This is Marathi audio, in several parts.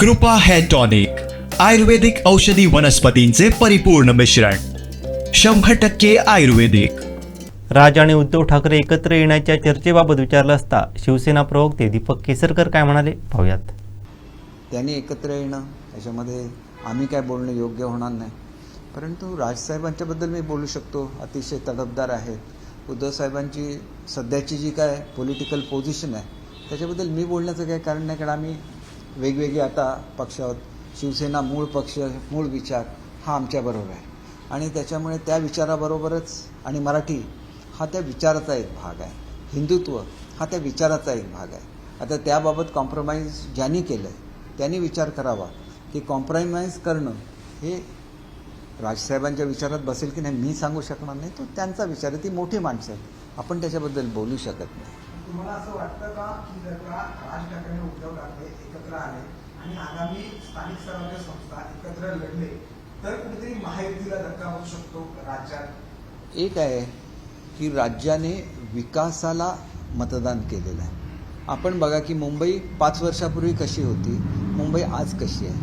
कृपा हेअर टॉनिक आयुर्वेदिक औषधी वनस्पतींचे परिपूर्ण मिश्रण शंभर टक्के आयुर्वेदिक. राज आणि उद्धव ठाकरे एकत्र येण्याच्या चर्चेबाबत विचारलं असता शिवसेना प्रवक्ते दीपक केसरकर काय म्हणाले? पाहूयात. त्यांनी एकत्र येणं याच्यामध्ये आम्ही काय बोलणं योग्य होणार नाही. परंतु राजसाहेबांच्याबद्दल मी बोलू शकतो. अतिशय तडफदार आहेत. उद्धवसाहेबांची सध्याची जी काय पॉलिटिकल पोझिशन आहे त्याच्याबद्दल मी बोलण्याचं काही कारण नाही कारण आम्ही वेगवेगळे आता पक्ष आहोत. शिवसेना मूळ पक्ष मूळ विचार हा आमच्याबरोबर आहे. आणि त्याच्यामुळे त्या विचाराबरोबरच आणि मराठी हा त्या विचाराचा एक भाग आहे. हिंदुत्व हा त्या विचाराचा एक भाग आहे. आता त्याबाबत कॉम्प्रोमाइज ज्यांनी केलं आहे त्यांनी विचार करावा की कॉम्प्रोमाइज करणं हे राजसाहेबांच्या विचारात बसेल की नाही मी सांगू शकणार नाही. तो त्यांचा विचार आहे. ती मोठी माणसं आहेत. आपण त्याच्याबद्दल बोलू शकत नाही. तुम्हाला असं वाटतं का की जर का राज ठाकरे उद्धव ठाकरे एकत्र आले आणि आगामी स्थानिक स्वराज्य संस्था एकत्र लढले तर कुठेतरी महायुतीला धक्का होऊ शकतो राज्यात? एक आहे की राज्याने विकासाला मतदान केलेलं आहे. आपण बघा की मुंबई पाच वर्षापूर्वी कशी होती मुंबई आज कशी आहे?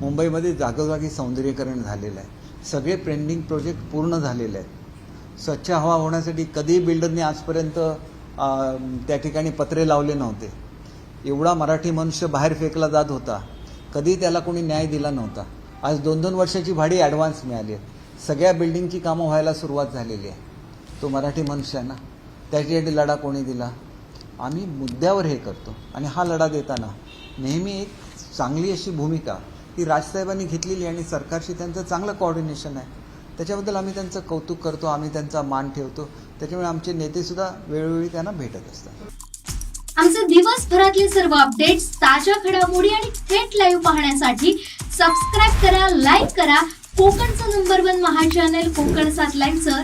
मुंबईमध्ये जागोजागी सौंदर्यीकरण झालेलं आहे. सगळे पेंडिंग प्रोजेक्ट पूर्ण झालेले आहेत. स्वच्छ हवा होण्यासाठी कधी बिल्डरने आजपर्यंत त्या ठिकाणी पत्रे लावले नव्हते. एवढा मराठी मनुष्य बाहेर फेकला जात होता. कधी त्याला कोणी न्याय दिला नव्हता. आज दोन दोन वर्षाची भाडी ॲडव्हान्स मिळाली आहे. सगळ्या बिल्डिंगची कामं व्हायला सुरुवात झालेली आहे. तो मराठी मनुष्य आहे ना? त्याच्यासाठी लढा कोणी दिला? आम्ही मुद्द्यावर हे करतो. आणि हा लढा देताना नेहमी एक चांगली अशी भूमिका ही राजसाहेबांनी घेतलेली आणि सरकारशी त्यांचं चांगलं कॉर्डिनेशन आहे. त्याच्याबद्दल आम्ही त्यांचं कौतुक करतो आम्ही त्यांचा मान ठेवतो. त्याच्यामुळे आमचे नेतेसुद्धा वेळोवेळी त्यांना भेटत असतात. आमचे दिवसभरातले सर्व अपडेट्स ताज्या घडामोडी आणि थेट लाईव्ह पाहण्यासाठी सबस्क्राईब करा लाईक करा. कोकणचं number one Maha channel Konkan सात लाईनचं